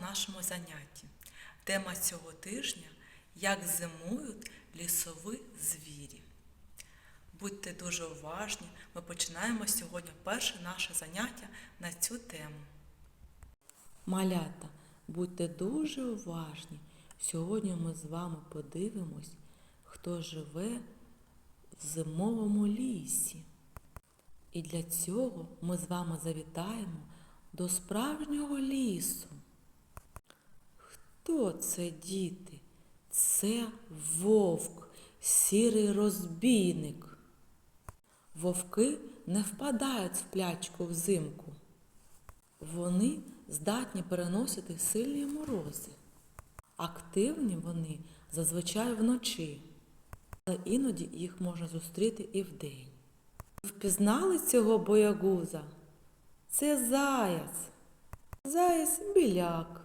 нашому занятті. Тема цього тижня як зимують лісові звірі. Будьте дуже уважні, ми починаємо сьогодні перше наше заняття на цю тему. Малята, будьте дуже уважні. Сьогодні ми з вами подивимось, хто живе в зимовому лісі. І для цього ми з вами завітаємо до справжнього лісу. Хто це, діти? Це вовк, сірий розбійник. Вовки не впадають в плячку взимку. Вони здатні переносити сильні морози. Активні вони зазвичай вночі, але іноді їх можна зустріти і вдень. Впізнали цього боягуза? Це заяць. Заяць біляк.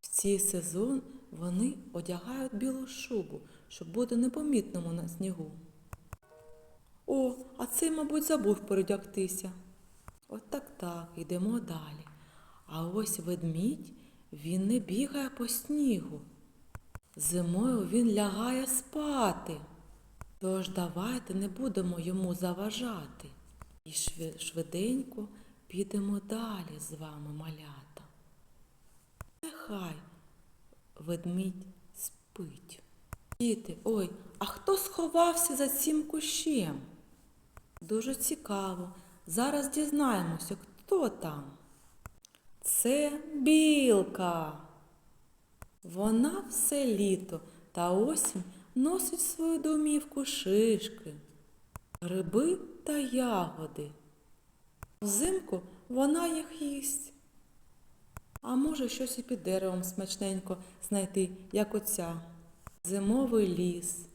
В цей сезон вони одягають білу шубу, щоб бути непомітному на снігу. О, а цей, мабуть, забув передягтися. От так так, йдемо далі. А ось ведмідь, він не бігає по снігу. Зимою він лягає спати. Тож давайте не будемо йому заважати. І швиденько підемо далі з вами, малята. Нехай ведмідь спить. Діти, ой, а хто сховався за цим кущем? Дуже цікаво. Зараз дізнаємося, хто там. Це білка. Вона все літо та осінь носить свою домівку шишки, гриби та ягоди. Взимку вона їх їсть. А може щось і під деревом смачненько знайти, як оця. Зимовий ліс.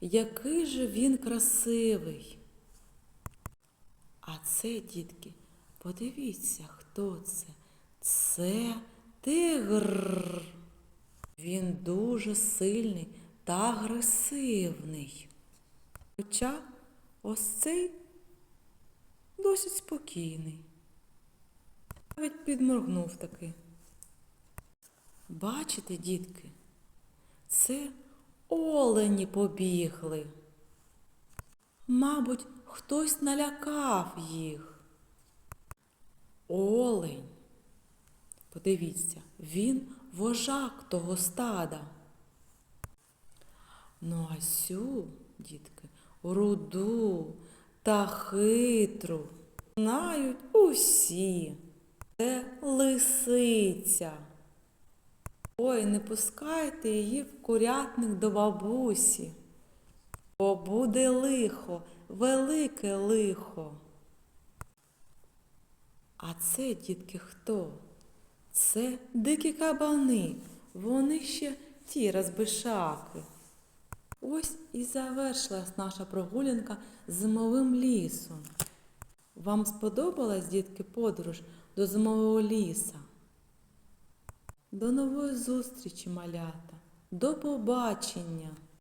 Який же він красивий. А це, дітки, подивіться, хто це. Це тигр. Він дуже сильний та агресивний. Хоча ось цей досить спокійний. Навіть підморгнув таки. Бачите, дітки, це олені побігли. Мабуть, хтось налякав їх. Олень. Подивіться, він вожак того стада. Ну а сю, дітки, руду та хитру знають усі. Це лисиця. Ой, не пускайте її в курятник до бабусі. Бо буде лихо, велике лихо. А це, дітки, хто? Це дикі кабани. Вони ще ті розбишаки. Ось і завершилась наша прогулянка зимовим лісом. Вам сподобалась, дітки, подорож до зимового ліса? До нової зустрічі, малята. До побачення!